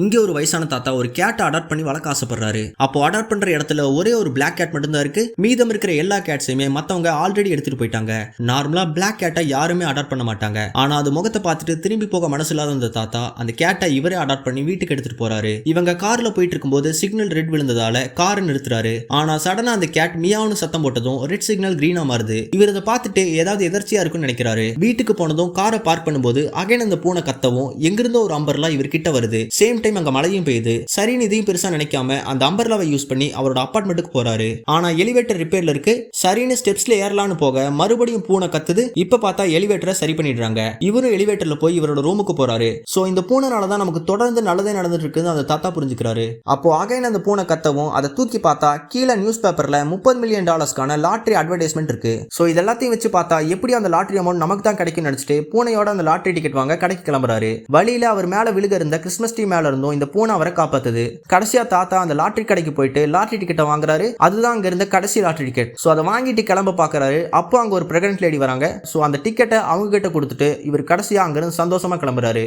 இங்கே ஒரு வயசான தாத்தா ஒரு கேட்டை அடாப்ட் பண்ணி வளர்க்க ஆசைப்படுறாரு. அப்போ அடாப்ட் பண்ற இடத்துல ஒரே ஒரு பிளாக் கேட் மட்டும்தான் இருக்கு. மீதம் இருக்கிற எல்லா கேட்ஸையுமே மத்தவங்க ஆல்ரெடி எடுத்துட்டு போயிட்டாங்க. நார்மலா பிளாக் கேட்டை யாருமே அடாப்ட் பண்ண மாட்டாங்க. ஆனா அது முகத்தை பார்த்துட்டு திரும்பி போக மனசு இல்லாத அந்த தாத்தா அந்த கேட்டை இவரே அடாப்ட் பண்ணி வீட்டுக்கு எடுத்துட்டு போறாரு. இவங்க கார்ல போயிட்டு இருக்கும்போது சிக்னல் ரெட் விழுந்ததால காரை நிறுத்துறாரு. ஆனா சடனா அந்த கேட் மியாவுன்னு சத்தம் போட்டதும் ரெட் சிக்னல் கிரீனா மாறுது. இவர் இதை பார்த்துட்டு ஏதாவது எதர்ச்சியா இருக்கும்னு நினைக்கிறாரு. வீட்டுக்கு போனதும் காரை பார்க் பண்ணும்போது அகைன் அந்த பூனை கத்தவும் எங்கிருந்தோ ஒரு அம்பர்லாம் இவர் கிட்ட வருது. சேம் டைம் அங்க மழையும் பெய்யுது. சரின்னு இதையும் பெருசா நினைக்காம அந்த அம்பர்லாவை யூஸ் பண்ணி அவரோட அப்பார்ட்மெண்ட்டுக்கு போறாரு. ஆனா எலிவேட்டர் ரிப்பேர்ல இருக்கு. சரின்னு ஸ்டெப்ஸ்ல ஏறலான்னு போக மறுபடியும் பூனை கத்துது. இப்ப பார்த்தா எலிவேட்டரை சரி பண்ணிடுறாங்க. இவரும் எலிவேட்டர்ல போய் இவரோட ரூமுக்கு போறாரு. சோ இந்த பூனைனால தான் நமக்கு தொடர்ந்து நல்லதே நடந்துட்டு இருக்குன்னு அந்த தாத்தா புரிஞ்சுக்கிறாரு. அப்போ அகைன் அந்த பூனை கத்தவும் அதை தூக்கி பார்த்தா கீழே நியூஸ் பேப்பர்ல முப்பது மில்லியன் டாலர்ஸ்க்கான லாட்ரி அட்வர்டைஸ்மெண்ட் இருக்கு. சோ இது எல்லாத்தையும் வச்சு பார்த்தா எப்படி அந்த லாட்ரி அமௌண்ட் நமக்கு தான் கிடைக்கும் நினைச்சிட்டு பூனையோட அந்த லாட்ரி டிக்கெட் வாங்க கடைக்கு கிளம்புறாரு. வழியில அவர் மேல விழுக இருந்த கிறிஸ்மஸ் ட்ரீ மேல இருந்தோம். இந்த பூனை அவரை காப்பாத்துது. கடைசியா தாத்தா அந்த லாட்ரி கடைக்கு போயிட்டு லாட்ரி டிக்கெட்டை வாங்குறாரு. அதுதான் அங்க இருந்த கடைசி லாட்ரி டிக்கெட் ஸோ அதை வாங்கிட்டு கிளம்ப பாக்குறாரு. அப்போ அங்க ஒரு பிரெக்னன்ட் லேடி வராங்க. ஸோ அந்த டிக்கெட்டை அவங்க கிட்ட கொடுத்துட்டு இவர் கடைசியா அங்கிருந்து சந்தோஷமா கிளம்புறாரு.